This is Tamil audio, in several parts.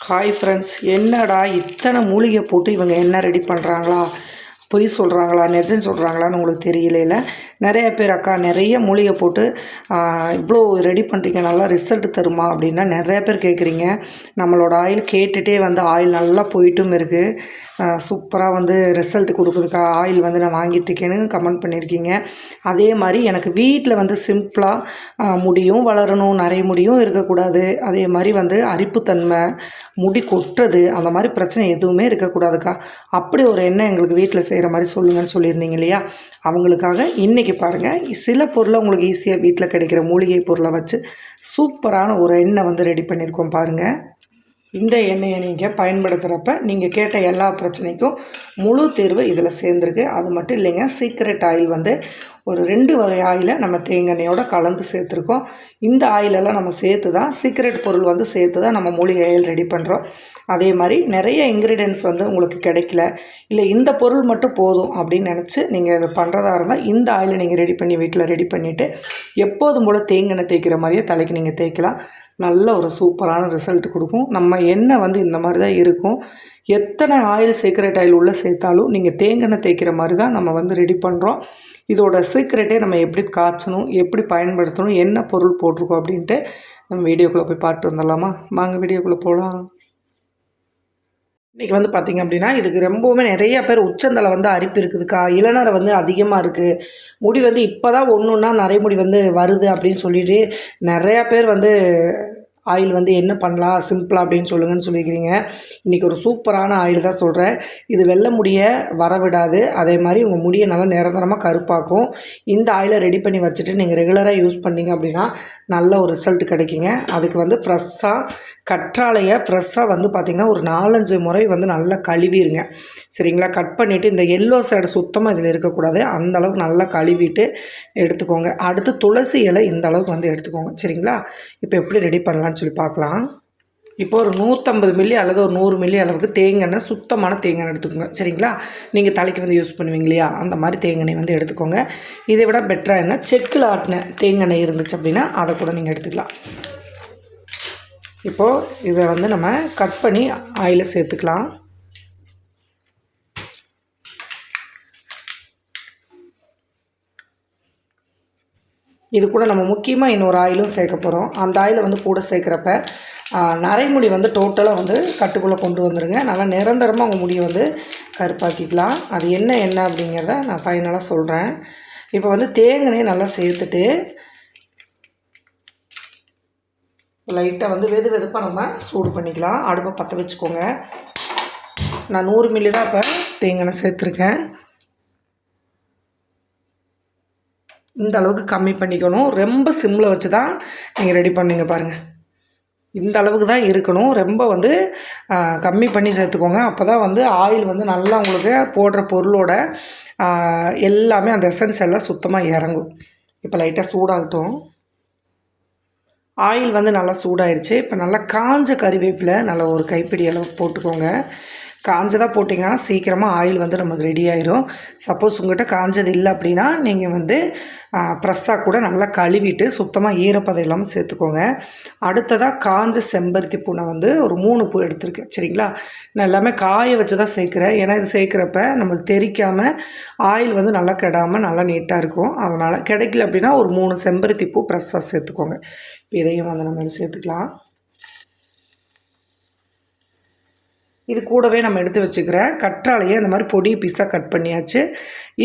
ஹாய் ஃப்ரெண்ட்ஸ் என்னடா இத்தனை மூலிகை போட்டு இவங்க என்ன ரெடி பண்ணுறாங்களா பொய் சொல்கிறாங்களா நிஜம் சொல்கிறாங்களான்னு உங்களுக்கு தெரியல நிறைய பேர் அக்கா நிறைய மூலிகை போட்டு இவ்வளோ ரெடி பண்ணுறீங்க நல்லா ரிசல்ட் தருமா அப்படின்னா நிறைய பேர் கேட்குறீங்க நம்மளோட ஆயில் கேட்டுகிட்டே வந்து ஆயில் நல்லா போயிட்டும் இருக்குது சூப்பராக வந்து ரிசல்ட் கொடுக்குதுக்கா ஆயில் வந்து நான் வாங்கிட்டு இருக்கேன்னு கமெண்ட் பண்ணியிருக்கீங்க. அதே மாதிரி எனக்கு வீட்டில் வந்து சிம்பிளாக முடியும் வளரணும் நிறைய முடியும் இருக்கக்கூடாது. அதே மாதிரி வந்து அரிப்புத்தன்மை முடி கொட்டுறது அந்த மாதிரி பிரச்சனை எதுவுமே இருக்கக்கூடாதுக்கா. அப்படி ஒரு எண்ணம் எங்களுக்கு வீட்டில் செய்கிற மாதிரி சொல்லுங்கன்னு சொல்லியிருந்தீங்க இல்லையா? அவங்களுக்காக இன்றைக்கி பாருங்கள் சில பொருளை உங்களுக்கு ஈஸியாக வீட்டில் கிடைக்கிற மூலிகை பொருளை வச்சு சூப்பரான ஒரு எண்ணெய் வந்து ரெடி பண்ணியிருக்கோம் பாருங்கள் இந்த எண்ணெயை நீங்கள் பயன்படுத்துகிறப்ப நீங்கள் கேட்ட எல்லா பிரச்சனைக்கும் முழு தீர்வு இதில் சேர்ந்துருக்கு. அது மட்டும் இல்லைங்க சீக்ரெட் ஆயில் வந்து ஒரு ரெண்டு வகை ஆயிலை நம்ம தேங்காய்யோட கலந்து சேர்த்துருக்கோம். இந்த ஆயிலெல்லாம் நம்ம சேர்த்து தான் சீக்ரெட் பொருள் வந்து சேர்த்து தான் நம்ம மூலிகை ஆயில் ரெடி பண்ணுறோம் அதே மாதிரி நிறைய இன்க்ரீடியன்ஸ் வந்து உங்களுக்கு கிடைக்கல. இல்லை இந்த பொருள் மட்டும் போதும் அப்படின்னு நினச்சி நீங்கள் இதை பண்ணுறதா இருந்தால் இந்த ஆயிலை நீங்கள் ரெடி பண்ணி வீட்டில் ரெடி பண்ணிவிட்டு எப்போதும் போல் தேங்காய் தேய்க்கிற மாதிரியே தலைக்கு நீங்கள் தேய்க்கலாம். நல்ல ஒரு சூப்பரான ரிசல்ட் கொடுக்கும். நம்ம எண்ணெய் வந்து இந்த மாதிரி தான் இருக்கும். எத்தனை ஆயில் சீக்ரெட் ஆயில் உள்ளே சேர்த்தாலும் நீங்கள் தேங்காய் தேய்க்கிற மாதிரி தான் நம்ம வந்து ரெடி பண்ணுறோம் இதோட சீக்ரெட்டே நம்ம எப்படி காய்ச்சணும் எப்படி பயன்படுத்தணும் என்ன பொருள் போட்டிருக்கோம் அப்படின்ட்டு நம்ம வீடியோக்குள்ளே போய் பார்த்து வந்துடலாமா? வாங்க வீடியோக்குள்ளே போகலாம். இன்றைக்கி வந்து பார்த்திங்க அப்படின்னா இதுக்கு ரொம்பவுமே நிறைய பேர் உச்சந்தலை வந்து அரிப்பு இருக்குதுக்கா இளநரை வந்து அதிகமாக இருக்குது முடி வந்து இப்போ தான் ஒன்று ஒன்றா நிறைய முடி வந்து வருது அப்படின்னு சொல்லிட்டு நிறையா பேர் வந்து ஆயில் வந்து என்ன பண்ணலாம் சிம்பிளாக அப்படின்னு சொல்லுங்கன்னு சொல்லியிருக்கிறீங்க இன்றைக்கி ஒரு சூப்பரான ஆயில் தான் சொல்கிறேன் இது வெள்ளை முடியை வரவிடாது. அதே மாதிரி உங்கள் முடியை நல்லா நிரந்தரமாக கருப்பாக்கும். இந்த ஆயிலை ரெடி பண்ணி வச்சுட்டு நீங்கள் ரெகுலராக யூஸ் பண்ணீங்க அப்படின்னா நல்ல ஒரு ரிசல்ட் கிடைக்குங்க. அதுக்கு வந்து ஃப்ரெஷ்ஷாக கற்றாழையை ஃப்ரெஷ்ஷாக வந்து பார்த்திங்கன்னா ஒரு நாலஞ்சு முறை வந்து நல்லா கழுவிடுங்க சரிங்களா? கட் பண்ணிவிட்டு இந்த எல்லோ சைடு சுத்தமாக இதில் இருக்கக்கூடாது. அந்தளவுக்கு நல்லா கழுவிட்டு எடுத்துக்கோங்க. அடுத்து துளசி இலை இந்த அளவுக்கு வந்து எடுத்துக்கோங்க. சரிங்களா? இப்போ எப்படி ரெடி பண்ணலாம் என்னன்னு சொல்லி பார்க்கலாம். இப்போ ஒரு நூற்றம்பது மில்லி அல்லது ஒரு நூறு மில்லி அளவுக்கு தேங்காய் சுத்தமான தேங்காய் எடுத்துக்கோங்க. சரிங்களா? நீங்கள் தலைக்கு வந்து யூஸ் பண்ணுவீங்க இல்லையா? அந்த மாதிரி தேங்காய் வந்து எடுத்துக்கோங்க. இதை விட பெட்டராக என்ன? செக்கில் ஆட்டின தேங்காய் இருந்துச்சு அப்படின்னா அதை கூட நீங்கள் எடுத்துக்கலாம். இப்போது இதை வந்து நம்ம கட் பண்ணி ஆயிலில் சேர்த்துக்கலாம். இது கூட நம்ம முக்கியமாக இன்னொரு ஆயிலும் சேர்க்க போகிறோம் அந்த ஆயிலை வந்து கூட சேர்க்குறப்ப நரைமுடி வந்து டோட்டலாக வந்து கட்டுக்குள்ளே கொண்டு வந்துடுங்க நல்லா நிரந்தரமாக உங்கள் முடியை வந்து கருப்பாக்கிக்கலாம். அது என்ன என்ன அப்படிங்கிறத நான் ஃபைனலாக சொல்கிறேன் இப்போ வந்து தேங்காயை நல்லா சேர்த்துட்டு லைட்டாக வந்து வெது வெதுப்பாக நம்ம சூடு பண்ணிக்கலாம். அடுப்பை பற்ற வச்சுக்கோங்க. நான் நூறு மில்லி தான் இப்போ தேங்காய் சேர்த்துருக்கேன். இந்த அளவுக்கு கம்மி பண்ணிக்கணும். ரொம்ப சிம்மில் வச்சு தான் நீங்கள் ரெடி பண்ணீங்க பாருங்கள் இந்த அளவுக்கு தான் இருக்கணும். ரொம்ப வந்து கம்மி பண்ணி சேர்த்துக்கோங்க. அப்போ தான் வந்து ஆயில் வந்து நல்லா உங்களுக்கு போடுற பொருளோட எல்லாமே அந்த எசன்ஸ் எல்லாம் சுத்தமாக இறங்கும். இப்போ லைட்டாக சூடாகட்டும். ஆயில் வந்து நல்லா சூடாயிருச்சு. இப்போ நல்லா காஞ்ச கறிவேப்பிலை நல்லா ஒரு கைப்பிடி அளவு போட்டுக்கோங்க. காஞ்சதாக போட்டிங்கன்னா சீக்கிரமாக ஆயில் வந்து நமக்கு ரெடி ஆயிரும். சப்போஸ் உங்கள்கிட்ட காஞ்சது இல்லை அப்படின்னா நீங்கள் வந்து ப்ரெஸ்ஸாக கூட நல்லா கழுவிட்டு சுத்தமாக ஈரப்பதம் இல்லாமல் சேர்த்துக்கோங்க. அடுத்ததாக காஞ்ச செம்பருத்தி பூனை வந்து ஒரு மூணு பூ எடுத்திருக்கேன் சரிங்களா? நான் எல்லாமே காய வச்சு தான் சேர்க்குறேன். ஏன்னா இது சேர்க்குறப்ப நமக்கு தெரிக்காமல் ஆயில் வந்து நல்லா கெடாமல் நல்லா நீட்டாக இருக்கும். அதனால் கிடைக்கல அப்படின்னா ஒரு மூணு செம்பருத்தி பூ ப்ரெஸ்ஸாக சேர்த்துக்கோங்க. இப்போ இதையும் வந்து நம்ம சேர்த்துக்கலாம். இது கூடவே நம்ம எடுத்து வச்சுக்கிற கற்றாழையை இந்த மாதிரி பொடி பீஸாக கட் பண்ணியாச்சு.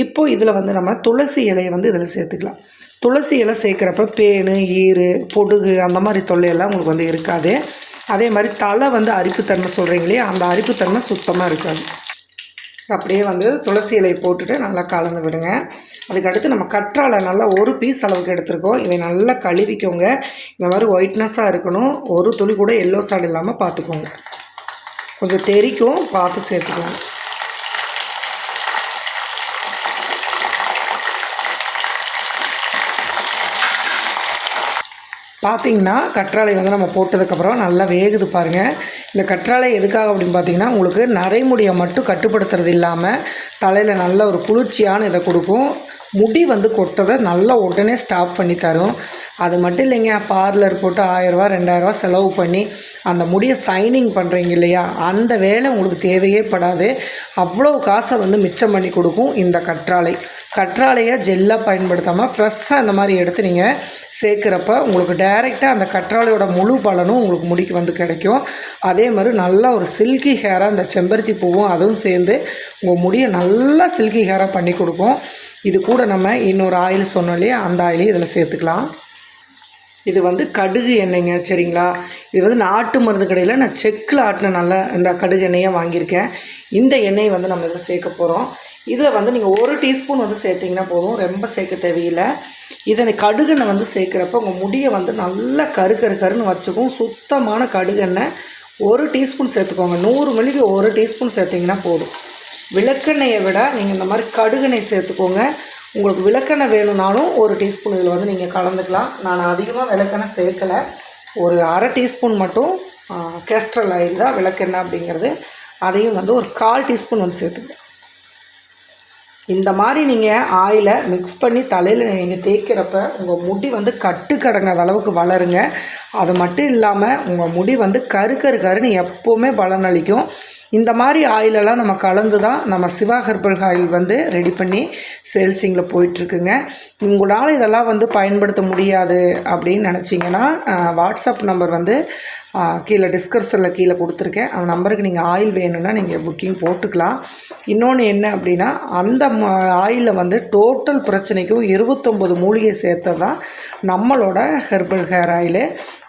இப்போது இதில் வந்து நம்ம துளசி இலையை வந்து இதில் சேர்த்துக்கலாம். துளசி இலை சேர்க்குறப்ப பேனு ஈறு பொடுகு அந்த மாதிரி தொல்லையெல்லாம் உங்களுக்கு வந்து இருக்காது. அதே மாதிரி தலை வந்து அரிப்புத்தன்மை சொல்கிறீங்களே அந்த அரிப்புத்தன்மை சுத்தமாக இருக்காது. அப்படியே வந்து துளசி இலையை போட்டுட்டு நல்லா கலந்து விடுங்க. அதுக்கடுத்து நம்ம கற்றாழை நல்லா ஒரு பீஸ் அளவுக்கு எடுத்துருக்கோம். இதை நல்லா கழுவிக்கோங்க. இந்த மாதிரி ஒயிட்னஸாக இருக்கணும். ஒரு துளி கூட எல்லோ சாடு இல்லாமல் பார்த்துக்கோங்க. கொஞ்சம் தெறிக்கும் பார்த்து சேர்த்துக்கோங்க. பார்த்தீங்கன்னா கற்றாழை வந்து நம்ம போட்டதுக்கப்புறம் நல்லா வேகுது பாருங்கள் இந்த கற்றாழை எதுக்காக அப்படின்னு பார்த்தீங்கன்னா உங்களுக்கு நரைமுடியை மட்டும் கட்டுப்படுத்துறது இல்லாமல் தலையில் நல்ல ஒரு குளிர்ச்சியான இதை கொடுக்கும். முடி வந்து கொட்டதை நல்லா உடனே ஸ்டாப் பண்ணி தரும். அது மட்டும் இல்லைங்க பார்லர் போட்டு ஆயிரரூவா ரெண்டாயிரரூவா செலவு பண்ணி அந்த முடியை சைனிங் பண்ணுறீங்க இல்லையா அந்த வேலை உங்களுக்கு தேவையே படாது. அவ்வளோ காசை வந்து மிச்சம் பண்ணி கொடுக்கும் இந்த கற்றாழை. கற்றாழையை ஜெல்லாக பயன்படுத்தாமல் ஃப்ரெஷ்ஷாக அந்த மாதிரி எடுத்து நீங்கள் சேர்க்குறப்ப உங்களுக்கு டைரெக்டாக அந்த கற்றாழையோட முழு பலனும் உங்களுக்கு முடிக்கு வந்து கிடைக்கும். அதே மாதிரி நல்லா ஒரு சில்கி ஹேராக இந்த செம்பருத்தி பூவும் அதுவும் சேர்ந்து உங்கள் முடியை நல்லா சில்கி ஹேராக பண்ணி கொடுக்கும். இது கூட நம்ம இன்னொரு ஆயில் சொன்னோம் இல்லையா அந்த ஆயிலையும் இதில் சேர்த்துக்கலாம். இது வந்து கடுகு எண்ணெய்ங்க சரிங்களா? இது வந்து நாட்டு மருந்து கடையில் நான் செக்கில் ஆட்டின நல்ல இந்த கடுகு எண்ணெயை வாங்கியிருக்கேன். இந்த எண்ணெயை வந்து நம்ம இதில் சேர்க்க போகிறோம் இதில் வந்து நீங்கள் ஒரு டீஸ்பூன் வந்து சேர்த்திங்கன்னா போதும். ரொம்ப சேர்க்க தேவையில்லை. இதனை கடுகெண்ணெய் வந்து சேர்க்குறப்ப உங்கள் முடியை வந்து நல்லா கரு கரு கருன்னு வச்சுக்கும். சுத்தமான கடுகெண்ணெய் ஒரு டீஸ்பூன் சேர்த்துக்கோங்க. நூறு மில்லிக்கு ஒரு டீஸ்பூன் சேர்த்திங்கன்னா போதும். விளக்கெண்ணெயை விட நீங்கள் இந்த மாதிரி கடுகெண்ணெய் சேர்த்துக்கோங்க. உங்களுக்கு விளக்கெண்ணெய் வேணும்னாலும் ஒரு டீஸ்பூன் இதில் வந்து நீங்கள் கலந்துக்கலாம். நான் அதிகமாக விளக்கெண்ணெய் சேர்க்கலை. ஒரு அரை டீஸ்பூன் மட்டும் கேஸ்ட்ரல் ஆயில் தான் விளக்கெண்ணெய் அப்படிங்கிறது. அதையும் வந்து ஒரு கால் டீஸ்பூன் வந்து சேர்த்துக்கேன் இந்த மாதிரி நீங்கள் ஆயிலை மிக்ஸ் பண்ணி தலையில் நீங்கள் தேய்க்கிறப்ப உங்கள் முடி வந்து கட்டு கடங்காத அளவுக்கு வளருங்க. அது மட்டும் இல்லாமல் உங்கள் முடி வந்து கரு கரு கருன்னு எப்போவுமே பலனளிக்கும். இந்த மாதிரி ஆயிலெல்லாம் நம்ம கலந்து தான் நம்ம சிவா ஹெர்பல் ஆயில் வந்து ரெடி பண்ணி சேல்ஸிங்கில் போயிட்டுருக்குங்க. உங்களால் இதெல்லாம் வந்து பயன்படுத்த முடியாது அப்படின்னு நினச்சிங்கன்னா வாட்ஸ்அப் நம்பர் வந்து கீழே டிஸ்கிரிப்ஷனில் கீழே கொடுத்துருக்கேன். அந்த நம்பருக்கு நீங்கள் ஆயில் வேணும்னா நீங்கள் புக்கிங் போட்டுக்கலாம். இன்னொன்று என்ன அப்படின்னா அந்த ஆயிலில் வந்து டோட்டல் பிரச்சனைக்கும் இருபத்தொம்பது மூலிகை சேர்த்ததான் நம்மளோட ஹெர்பல் ஹேர் ஆயிலு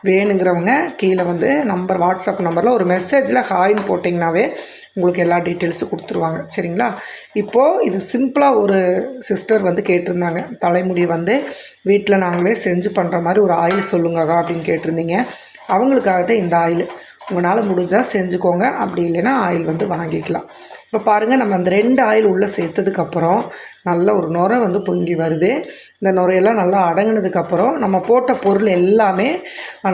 வேணுங்கிறவங்க கீழே வந்து நம்பர் வாட்ஸ்அப் நம்பரில் ஒரு மெசேஜில் ஹாய்னு போட்டிங்கனாவே உங்களுக்கு எல்லா டீட்டெயில்ஸும் கொடுத்துருவாங்க. சரிங்களா? இப்போது இது சிம்பிளாக ஒரு சிஸ்டர் வந்து கேட்டிருந்தாங்க. தலைமுடி வந்து வீட்டில் நாங்களே செஞ்சு பண்ணுற மாதிரி ஒரு ஆயில் சொல்லுங்கக்கா அப்படின்னு கேட்டிருந்தீங்க. அவங்களுக்காக தான் இந்த ஆயில். உங்களால் முடிஞ்சால் செஞ்சுக்கோங்க. அப்படி இல்லைன்னா ஆயில் வந்து வாங்கிக்கலாம். இப்போ பாருங்கள் நம்ம அந்த ரெண்டு ஆயில் உள்ளே சேர்த்ததுக்கப்புறம் நல்ல ஒரு நுரை வந்து பொங்கி வருது. இந்த நுரையெல்லாம் நல்லா அடங்கினதுக்கப்புறம் நம்ம போட்ட பொருள் எல்லாமே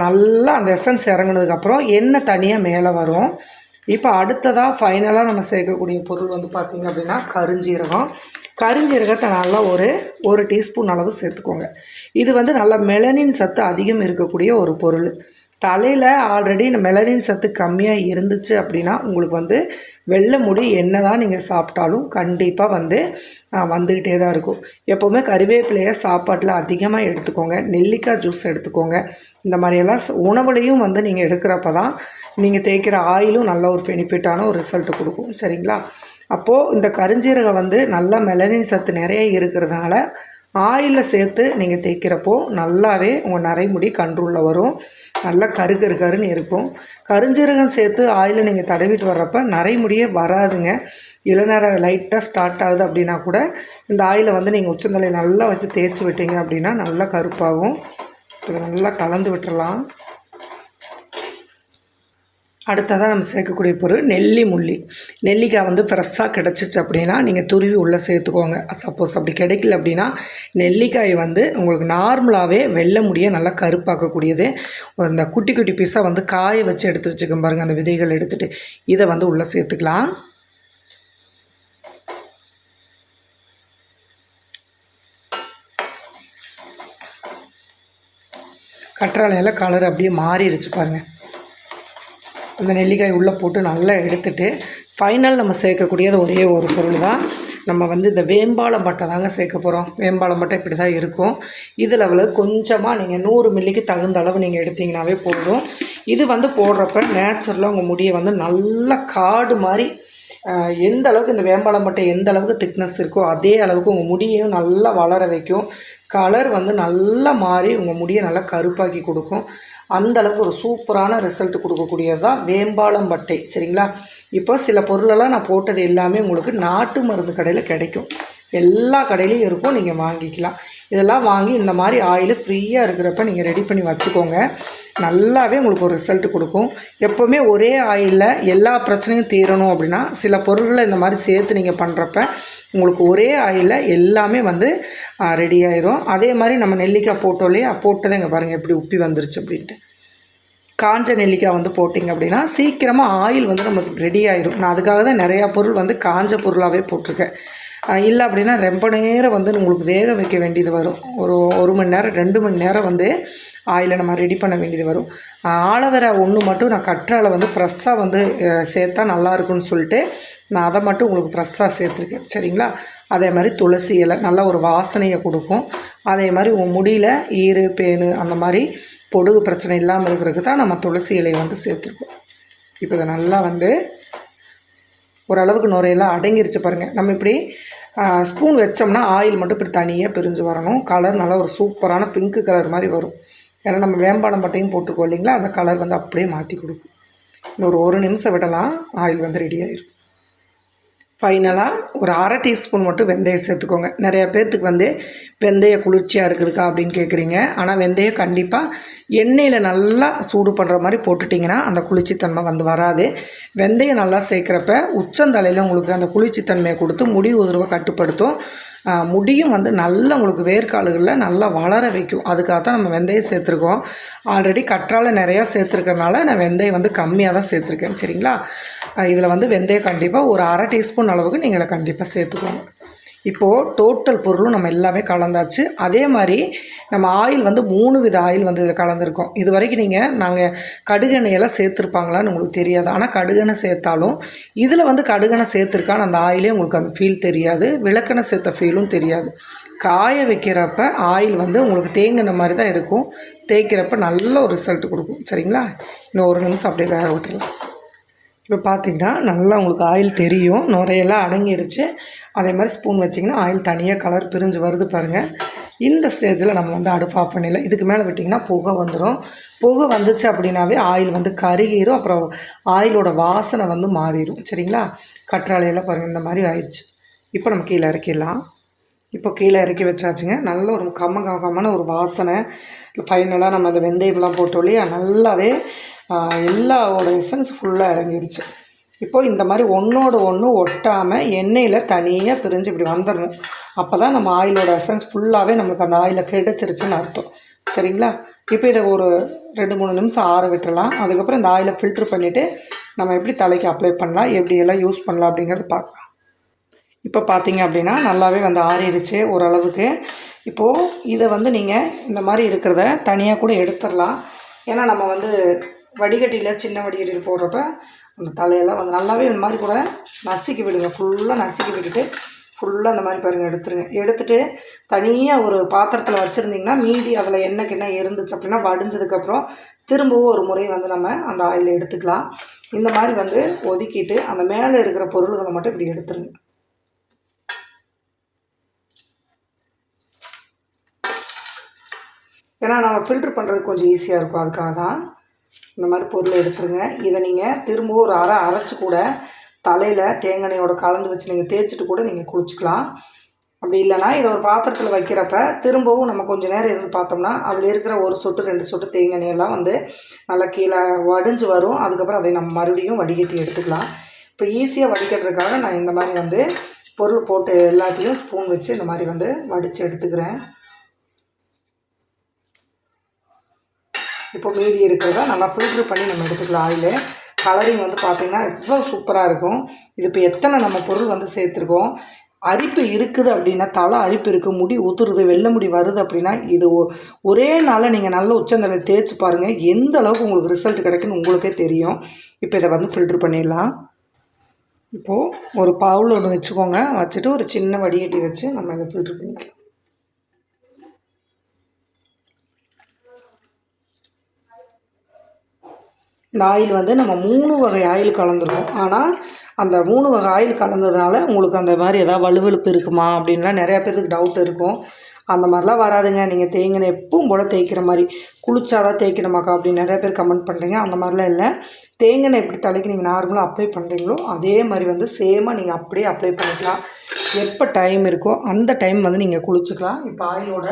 நல்லா அந்த எசன்ஸ் இறங்கினதுக்கப்புறம் எண்ணெய் தனியாக மேலே வரும். இப்போ அடுத்ததாக ஃபைனலாக நம்ம சேர்க்கக்கூடிய பொருள் வந்து பார்த்திங்க அப்படின்னா கருஞ்சீரகம். கருஞ்சீரகத்தை நல்லா ஒரு ஒரு டீஸ்பூன் அளவு சேர்த்துக்கோங்க. இது வந்து நல்லா மெலனின் சத்து அதிகம் இருக்கக்கூடிய ஒரு பொருள். தலையில் ஆல்ரெடி இந்த மெலனின் சத்து கம்மியாக இருந்துச்சு அப்படின்னா உங்களுக்கு வந்து வெள்ளை முடி என்ன தான் நீங்கள் சாப்பிட்டாலும் கண்டிப்பாக வந்து வந்துக்கிட்டே தான் இருக்கும். எப்போவுமே கருவேப்பிலையை சாப்பாட்டில் அதிகமாக எடுத்துக்கோங்க. நெல்லிக்காய் ஜூஸ் எடுத்துக்கோங்க. இந்த மாதிரியெல்லாம் உணவுலையும் வந்து நீங்கள் எடுக்கிறப்ப தான் நீங்கள் தேய்க்கிற ஆயிலும் நல்ல ஒரு பெனிஃபிட்டான ஒரு ரிசல்ட் கொடுக்கும். சரிங்களா? அப்போது இந்த கருஞ்சீரகம் வந்து நல்ல மெலனின் சத்து நிறைய இருக்கிறதுனால ஆயிலில் சேர்த்து நீங்கள் தேய்க்கிறப்போ நல்லாவே உங்கள் நரைமுடி கண்ட்ரோலில் வரும். நல்லா கரு கரு கருன்னு இருக்கும். கருஞ்சீரகம் சேர்த்து ஆயிலில் நீங்கள் தடவிட்டு வர்றப்ப நரைமுடியே வராதுங்க. இளநரை லைட்டாக ஸ்டார்ட் ஆகுது அப்படின்னா கூட இந்த ஆயிலை வந்து நீங்கள் உச்சந்தலை நல்லா வச்சு தேய்ச்சி விட்டீங்க அப்படின்னா நல்லா கருப்பாகும். இதை நல்லா கலந்து விட்டுறலாம். அடுத்ததாக நம்ம சேர்க்கக்கூடிய பொருள் நெல்லி முள்ளி. நெல்லிக்காய் வந்து ஃப்ரெஷ்ஷாக கிடச்சிச்சு அப்படின்னா நீங்கள் துருவி உள்ளே சேர்த்துக்கோங்க. சப்போஸ் அப்படி கிடைக்கல அப்படின்னா நெல்லிக்காய் வந்து உங்களுக்கு நார்மலாகவே வெள்ளை முடியை நல்லா கருப்பாக்கக்கூடியது. அந்த குட்டி குட்டி பீஸாக வந்து காய வச்சு எடுத்து வச்சுக்க பாருங்கள் அந்த விதைகள் எடுத்துகிட்டு இதை வந்து உள்ளே சேர்த்துக்கலாம். கற்றாழையில் கலர் அப்படியே மாறிடுச்சு பாருங்கள் அந்த நெல்லிக்காய் உள்ளே போட்டு நல்லா எடுத்துட்டு ஃபைனல் நம்ம சேர்க்கக்கூடியது ஒரே ஒரு பொருள் தான் நம்ம வந்து இந்த வேம்பாளம் பட்டை தாங்க சேர்க்க போகிறோம் வேம்பாளம் பட்டை இப்படி தான் இருக்கும் இதில் கொஞ்சமாக நீங்கள் நூறு மில்லிக்கு தகுந்த அளவு நீங்கள் எடுத்திங்கனாவே போதும். இது வந்து போடுறப்ப நேச்சுரலாக உங்கள் முடியை வந்து நல்லா காடு மாதிரி எந்த அளவுக்கு இந்த வேம்பாளம் பட்டை எந்த அளவுக்கு திக்னஸ் இருக்கோ அதே அளவுக்கு உங்கள் முடியையும் நல்லா வளர வைக்கும். கலர் வந்து நல்லா மாறி உங்கள் முடியை நல்லா கருப்பாக்கி கொடுக்கும். அந்த அளவுக்கு ஒரு சூப்பரான ரிசல்ட் கொடுக்கக்கூடியது தான் வேம்பாலம் பட்டை சரிங்களா? இப்போ சில பொருளெல்லாம் நான் போட்டது எல்லாமே உங்களுக்கு நாட்டு மருந்து கடையில் கிடைக்கும். எல்லா கடையிலையும் இருக்கும் நீங்கள் வாங்கிக்கலாம். இதெல்லாம் வாங்கி இந்த மாதிரி ஆயில் ஃப்ரீயாக இருக்கிறப்ப நீங்கள் ரெடி பண்ணி வச்சுக்கோங்க. நல்லாவே உங்களுக்கு ஒரு ரிசல்ட் கொடுக்கும். எப்போவுமே ஒரே ஆயிலில் எல்லா பிரச்சனையும் தீரணும் அப்படின்னா சில பொருள்களை இந்த மாதிரி சேர்த்து நீங்கள் பண்ணுறப்ப உங்களுக்கு ஒரே ஆயிலில் எல்லாமே வந்து ரெடி ஆயிரும். அதே மாதிரி நம்ம நெல்லிக்காய் போட்டோம் இல்லையா? போட்டதை இங்கே பாருங்கள் எப்படி உப்பி வந்துருச்சு அப்படின்ட்டு. காஞ்ச நெல்லிக்காய் வந்து போட்டிங்க அப்படின்னா சீக்கிரமாக ஆயில் வந்து நமக்கு ரெடி ஆயிரும். நான் அதுக்காக தான் நிறையா பொருள் வந்து காஞ்ச பொருளாகவே போட்டிருக்கேன். இல்லை அப்படின்னா ரொம்ப நேரம் வந்து உங்களுக்கு வேக வைக்க வேண்டியது வரும். ஒரு ஒரு மணி நேரம் ரெண்டு மணி நேரம் வந்து ஆயிலை நம்ம ரெடி பண்ண வேண்டியது வரும். ஆலோவேரா ஒன்று மட்டும் நான் கற்றாழை வந்து ஃப்ரெஷ்ஷாக வந்து சேர்த்தா நல்லா இருக்கும்னு சொல்லிட்டு நான் அதை மட்டும் உங்களுக்கு ஃப்ரெஷ்ஷாக சேர்த்துருக்கேன். சரிங்களா? அதே மாதிரி துளசி இலை நல்ல ஒரு வாசனையை கொடுக்கும். அதே மாதிரி உன் முடியில் ஈறு பேனு அந்த மாதிரி பொடுகு பிரச்சனை இல்லாமல் இருக்கிறதுக்கு தான் நம்ம துளசி இலையை வந்து சேர்த்துருக்கோம். இப்போ இதை நல்லா வந்து ஓரளவுக்கு நுரையெல்லாம் அடங்கிருச்சு பாருங்கள் நம்ம இப்படி ஸ்பூன் வச்சோம்னா ஆயில் மட்டும் இப்படி தனியாக பிரிஞ்சு வரணும். கலர் நல்லா ஒரு சூப்பரான பிங்க் கலர் மாதிரி வரும். ஏன்னா நம்ம வேம்பாடம் பட்டையும் போட்டுக்கோ இல்லைங்களா? அந்த கலர் வந்து அப்படியே மாற்றி கொடுக்கும். இன்னொரு ஒரு நிமிஷம் விடலாம். ஆயில் வந்து ரெடி ஆயிரும். ஃபைனலாக ஒரு அரை டீஸ்பூன் மட்டும் வெந்தயம் சேர்த்துக்கோங்க. நிறைய பேர்த்துக்கு வந்து வெந்தய குளிர்ச்சியாக இருக்குதுக்கா அப்படின்னு கேட்குறீங்க ஆனால் வெந்தயம் கண்டிப்பாக எண்ணெயில் நல்லா சூடு பண்ணுற மாதிரி போட்டுட்டிங்கன்னா அந்த குளிர்ச்சித்தன்மை வந்து வராது. வெந்தயம் நல்லா சேர்க்குறப்ப உச்சந்தலையில் உங்களுக்கு அந்த குளிர்ச்சித்தன்மையை கொடுத்து முடி உதிர்வை கட்டுப்படுத்தும். முடியும் வந்து நல்லா உங்களுக்கு வேர்க்காலுகளில் நல்லா வளர வைக்கும். அதுக்காக தான் நம்ம வெந்தயம் சேர்த்துருக்கோம். ஆல்ரெடி கற்றாழை நிறையா சேர்த்துருக்கறனால நான் வெந்தயம் வந்து கம்மியாக தான் சேர்த்துருக்கேன். சரிங்களா? இதில் வந்து வெந்தயம் கண்டிப்பாக ஒரு அரை டீஸ்பூன் அளவுக்கு நீங்கள் கண்டிப்பாக சேர்த்துக்கோங்க. இப்போது டோட்டல் பொருளும் நம்ம எல்லாமே கலந்தாச்சு. அதே மாதிரி நம்ம ஆயில் வந்து மூணு வித ஆயில் வந்து இதில் கலந்துருக்கோம். இது வரைக்கும் நீங்கள் நாங்கள் கடுகெண்ணெயெல்லாம் சேர்த்துருப்பாங்களான்னு உங்களுக்கு தெரியாது. ஆனால் கடுகெண்ணெய் சேர்த்தாலும் இதில் வந்து கடுகெண்ணெய் சேர்த்துருக்கான்னு அந்த ஆயிலே உங்களுக்கு அந்த ஃபீல் தெரியாது. விளக்கெண்ணெய் சேர்த்த ஃபீலும் தெரியாது. காய வைக்கிறப்ப ஆயில் வந்து உங்களுக்கு தேங்கின மாதிரி தான் இருக்கும். தேய்க்கிறப்ப நல்ல ஒரு ரிசல்ட் கொடுக்கும். சரிங்களா? இன்னும் ஒரு நிமிஷம் அப்படியே வேக விட்டுடலாம். இப்போ பார்த்தீங்கன்னா நல்லா உங்களுக்கு ஆயில் தெரியும். நுரையெல்லாம் அடங்கிருச்சு. அதே மாதிரி ஸ்பூன் வச்சிங்கன்னா ஆயில் தனியாக கலர் பிரிஞ்சு வருது பாருங்கள் இந்த ஸ்டேஜில் நம்ம வந்து அடுப்பு ஆஃப் பண்ணிடலாம். இதுக்கு மேலே விட்டிங்கன்னா புகை வந்துடும் புகை வந்துச்சு அப்படின்னாவே ஆயில் வந்து கருகிரும். அப்புறம் ஆயிலோட வாசனை வந்து மாறிடும் சரிங்களா? கற்றாழையெல்லாம் பாருங்கள் இந்த மாதிரி ஆயிடுச்சு இப்போ நம்ம கீழே இறக்கிடலாம். இப்போ கீழே இறக்கி வச்சாச்சுங்க. நல்ல ஒரு கம்ம கம்மன ஒரு வாசனை. ஃபைனலாக நம்ம அந்த வெந்தயம்லாம் போட்டோம் இல்லையா? நல்லாவே எல்லாவோட எசன்ஸ் ஃபுல்லாக இறங்கிருச்சு. இப்போ இந்த மாதிரி ஒன்றோட ஒன்று ஒட்டாமல் எண்ணெயில் தனியாக பிரிஞ்சு இப்படி வந்துடணும். அப்போ தான் நம்ம ஆயிலோட எசன்ஸ் ஃபுல்லாகவே நம்மளுக்கு அந்த ஆயிலில் கிடச்சிருச்சுன்னு அர்த்தம். சரிங்களா? இப்போ இதை ஒரு ரெண்டு மூணு நிமிஷம் ஆற விட்டுறலாம். அதுக்கப்புறம் இந்த ஆயிலை ஃபில்ட்ரு பண்ணிவிட்டு நம்ம எப்படி தலைக்கு அப்ளை பண்ணலாம் எப்படி எல்லாம் யூஸ் பண்ணலாம் அப்படிங்கிறது பார்க்கலாம். இப்போ பார்த்தீங்க அப்படின்னா நல்லாவே வந்து ஆறிடுச்சு ஓரளவுக்கு. இப்போது இதை வந்து நீங்கள் இந்த மாதிரி இருக்கிறத தனியாக கூட எடுத்துடலாம். ஏன்னா நம்ம வந்து வடிகட்டியில் சின்ன வடிகட்டியில் போடுறப்ப அந்த தலையெல்லாம் வந்து நல்லாவே இந்த மாதிரி கூட நசுக்கி விடுங்க. ஃபுல்லாக நசுக்கி விட்டுட்டு ஃபுல்லாக அந்த மாதிரி பாருங்கள் எடுத்துருங்க. எடுத்துகிட்டு தனியாக ஒரு பாத்திரத்தில் வச்சுருந்தீங்கன்னா மீதி அதில் என்னக்கு என்ன இருந்துச்சு அப்படின்னா வடிஞ்சதுக்கப்புறம் திரும்பவும் ஒரு முறை வந்து நம்ம அந்த ஆயில் எடுத்துக்கலாம். இந்த மாதிரி வந்து ஒதுக்கிட்டு அந்த மேலே இருக்கிற பொருள்களை மட்டும் இப்படி எடுத்துருங்க. ஏன்னா நம்ம ஃபில்ட்ரு பண்ணுறது கொஞ்சம் ஈஸியாக இருக்கும். அதுக்காக தான் இந்த மாதிரி பொருளை எடுத்துருங்க. இதை நீங்கள் திரும்பவும் ஒரு அரை அரைச்சி கூட தலையில் தேங்காயோட கலந்து வச்சு நீங்கள் தேய்ச்சிட்டு கூட நீங்கள் குளிச்சுக்கலாம். அப்படி இல்லைன்னா இதை ஒரு பாத்திரத்தில் வைக்கிறப்ப திரும்பவும் நம்ம கொஞ்சம் நேரம் இருந்து பார்த்தோம்னா அதில் இருக்கிற ஒரு சொட்டு ரெண்டு சொட்டு தேங்காயெல்லாம் வந்து நல்லா கீழே வடிஞ்சு வரும். அதுக்கப்புறம் அதை நம்ம மறுபடியும் வடிகட்டி எடுத்துக்கலாம். இப்போ ஈஸியாக வடிக்கிறதுக்காக நான் இந்த மாதிரி வந்து பொருள் போட்டு எல்லாத்தையும் ஸ்பூன் வச்சு இந்த மாதிரி வந்து வடித்து எடுத்துக்கிறேன். இப்போ மீதி இருக்கிறத நல்லா ஃபில்ட்ரு பண்ணி நம்ம எடுத்துக்கலாம். ஆயில் கலரிங் வந்து பார்த்திங்கன்னா எவ்வளோ சூப்பராக இருக்கும். இது இப்போ எத்தனை நம்ம பொருள் வந்து சேர்த்துருக்கோம்? அரிப்பு இருக்குது அப்படின்னா தலை அரிப்பு இருக்குது முடி உதுருது வெள்ளை முடி வருது அப்படின்னா இது ஒ- ஒரே நாளில் நீங்கள் நல்ல உச்சந்தலை தேய்ச்சி பாருங்கள் எந்த அளவுக்கு உங்களுக்கு ரிசல்ட் கிடைக்குன்னு உங்களுக்கே தெரியும். இப்போ இதை வந்து ஃபில்ட்ரு பண்ணிடலாம். இப்போது ஒரு பவுல் ஒன்று வச்சுக்கோங்க. வச்சுட்டு ஒரு சின்ன வடிகட்டி வச்சு நம்ம இதை ஃபில்ட்ரு பண்ணிக்கலாம். இந்த ஆயில் வந்து நம்ம மூணு வகை ஆயில் கலந்துருக்கோம் ஆனால் அந்த மூணு வகை ஆயில் கலந்ததுனால உங்களுக்கு அந்த மாதிரி எதாவது வலுவழுப்பு இருக்குமா அப்படின்லாம் நிறையா பேருக்கு டவுட் இருக்கும். அந்த மாதிரிலாம் வராதுங்க. நீங்கள் தேங்கின எப்பவும் போல் தேய்க்கிற மாதிரி. குளிச்சாதான் தேய்க்கணுமாக்கா அப்படின்னு நிறைய பேர் கமெண்ட் பண்ணுறீங்க அந்த மாதிரிலாம் இல்லை. தேங்கின எப்படி தலைக்கு நீங்கள் நார்மலாக அப்ளை பண்ணுறீங்களோ அதே மாதிரி வந்து சேமாக நீங்கள் அப்படியே அப்ளை பண்ணிக்கலாம். எப்போ டைம் இருக்கோ அந்த டைம் வந்து நீங்கள் குளிச்சுக்கலாம். இப்போ ஆயிலோட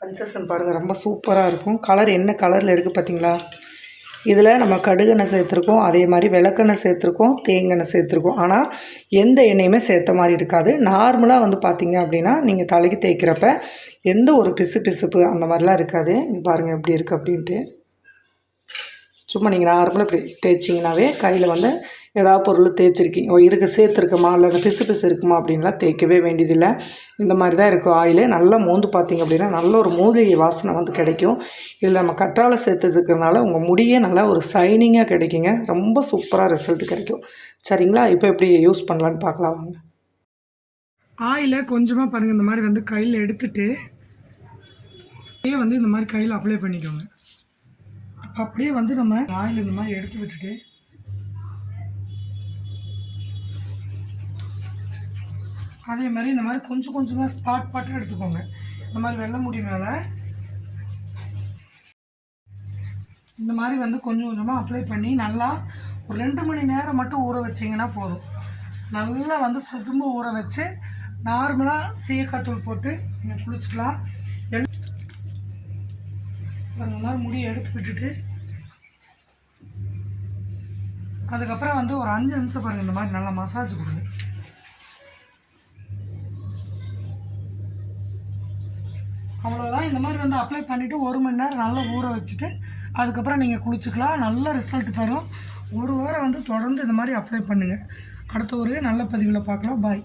கன்செஷன் பாருங்கள் ரொம்ப சூப்பராக இருக்கும். கலர் என்ன கலரில் இருக்குது பார்த்தீங்களா? இதில் நம்ம கடுகெண்ணெய் சேர்த்துருக்கோம் அதே மாதிரி விளக்கெண்ணெய் சேர்த்துருக்கோம் தேங்காய் சேர்த்துருக்கோம். ஆனால் எந்த எண்ணெயுமே சேர்த்த மாதிரி இருக்காது. நார்மலாக வந்து பார்த்தீங்க அப்படின்னா நீங்கள் தலைக்கு தேய்க்கிறப்ப எந்த ஒரு பிசு பிசுப்பு அந்த மாதிரிலாம் இருக்காது. இங்க பாருங்கள் எப்படி இருக்குது அப்படின்ட்டு. சும்மா நீங்கள் நார்மலாக இப்படி தேய்ச்சிங்கனாவே கையில் வந்து ஏதாவது பொருள் தேய்ச்சிருக்கீங்க? ஓ இருக்கு சேர்த்துருக்குமா? இல்லை அந்த பிசு பிசு இருக்குமா? அப்படின்லாம் தேய்க்கவே வேண்டியதில்லை. இந்த மாதிரி தான் இருக்கும் ஆயிலே. நல்லா மோந்து பார்த்தீங்க அப்படின்னா நல்ல ஒரு மூலிகை வாசனை வந்து கிடைக்கும். இதில் நம்ம கற்றாழை சேர்த்துருக்கிறதுனால உங்கள் முடியே நல்லா ஒரு சைனிங்காக கிடைக்குங்க. ரொம்ப சூப்பராக ரிசல்ட் கிடைக்கும். சரிங்களா? இப்போ எப்படி யூஸ் பண்ணலான்னு பார்க்கலாம் வாங்க. ஆயிலை கொஞ்சமாக பாருங்கள் இந்த மாதிரி வந்து கையில் எடுத்துகிட்டு அப்படியே வந்து இந்த மாதிரி கையில் அப்ளை பண்ணிக்கோங்க. அப்படியே வந்து நம்ம ஆயில் இந்த மாதிரி எடுத்து விட்டுட்டு அதே மாதிரி இந்த மாதிரி கொஞ்சம் கொஞ்சமாக ஸ்பாட் பாட்டாக எடுத்துக்கோங்க. இந்த மாதிரி வெள்ளை முடி மேலே. இந்த மாதிரி வந்து கொஞ்சம் கொஞ்சமாக அப்ளை பண்ணி நல்லா ஒரு ரெண்டு மணி நேரம் மட்டும் ஊற வச்சிங்கன்னா போதும். நல்லா வந்து சுத்தமாக ஊற வச்சு நார்மலாக சீயக்காத்தூள் போட்டு நீங்கள் குளிச்சுக்கலாம். எல் அந்த மாதிரி முடியை எடுத்து விட்டுட்டு அதுக்கப்புறம் வந்து ஒரு அஞ்சு நிமிஷம் பாருங்கள் இந்த மாதிரி நல்லா மசாஜ் கொடுங்க. அவ்வளோதான் இந்த மாதிரி வந்து அப்ளை பண்ணிவிட்டு ஒரு மணி நேரம் நல்லா ஊற வச்சுட்டு அதுக்கப்புறம் நீங்கள் குளிச்சுக்கலாம். நல்ல ரிசல்ட் தரும். ஒரு வாரம் வந்து தொடர்ந்து இந்த மாதிரி அப்ளை பண்ணுங்கள் அடுத்த ஒரு நல்ல பதிவில் பார்க்கலாம். பாய்